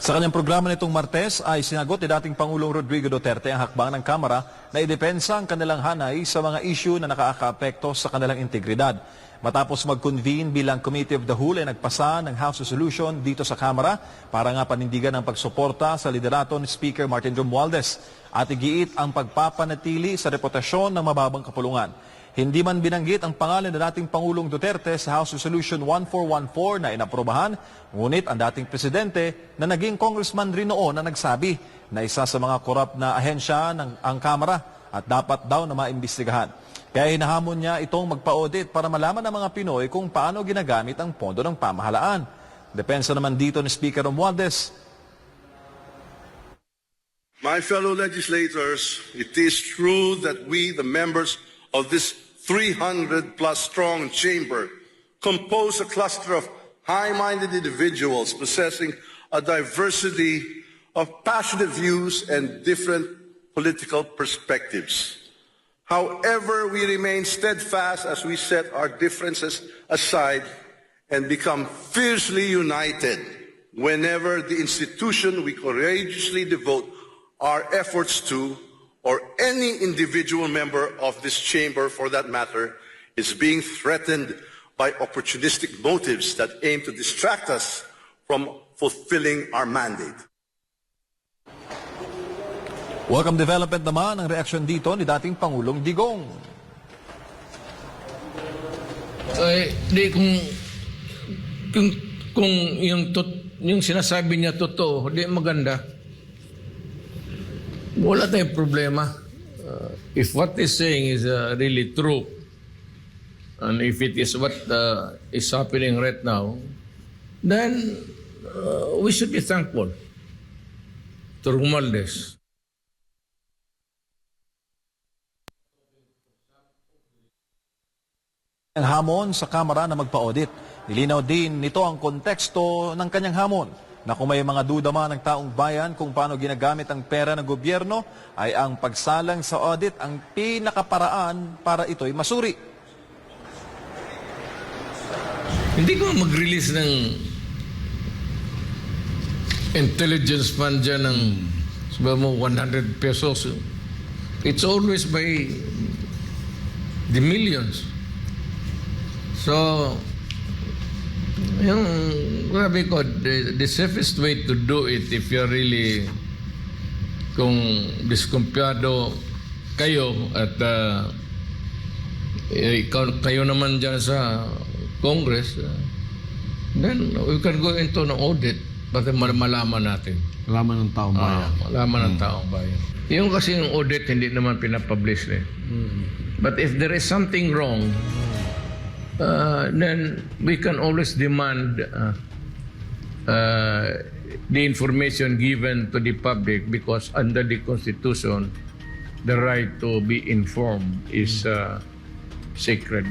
Sa kanyang programa nitong Martes ay sinagot ni dating Pangulong Rodrigo Duterte ang hakbang ng Kamara na idepensa ang kanilang hanay sa mga isyu na nakakaapekto sa kanilang integridad. Matapos mag-convene bilang Committee of the Whole ay nagpasa ng House Resolution dito sa Kamara para nga panindigan ang pagsuporta sa liderato ni Speaker Martin Romualdez at igiit ang pagpapanatili sa reputasyon ng mababang kapulungan. Hindi man binanggit ang pangalan ng dating Pangulong Duterte sa House Resolution 1414 na inaprobahan, ngunit ang dating presidente na naging congressman rin noon na nagsabi na isa sa mga korap na ahensya ng ang Kamara at dapat daw na maimbestigahan. Kaya hinahamon niya itong magpa-audit para malaman ng mga Pinoy kung paano ginagamit ang pondo ng pamahalaan. Depensa naman dito ni Speaker Romualdez, My fellow legislators, it is true that we, the members of this 300 plus strong chamber, compose a cluster of high minded individuals possessing a diversity of passionate views and different political perspectives. However, we remain steadfast as we set our differences aside and become fiercely united whenever the institution we courageously devote our efforts to, or any individual member of this chamber for that matter, is being threatened by opportunistic motives that aim to distract us from fulfilling our mandate. welcome development naman ang reaksyon dito ni dating Pangulong Digong. Ay, di kung kung kung yung tot, yung sinasabi niya totoo, di maganda. Wala tayong problema. Uh, if what he's saying is uh, really true, and if it is what uh, is happening right now, then uh, we should be thankful to Romualdez. ang hamon sa Kamara na magpa-audit. Nilinaw din nito ang konteksto ng kanyang hamon na kung may mga duda man ng taong bayan kung paano ginagamit ang pera ng gobyerno ay ang pagsalang sa audit ang pinakaparaan para ito'y masuri. Hindi ko mag-release ng intelligence fund dyan ng sabi mo 100 pesos. It's always by the millions. So, yung sabi ko, the, the safest way to do it if you're really kung diskumpiyado kayo at uh, kayo naman dyan sa Congress, uh, then we can go into an audit mal- malaman natin. Alaman ng taong Ah, bayan. malaman ng taong bayan. Yung kasi yung audit hindi naman pinapublish eh. But if there is something wrong, uh, then we can always demand uh, uh, the information given to the public because under the Constitution, the right to be informed is uh, sacred.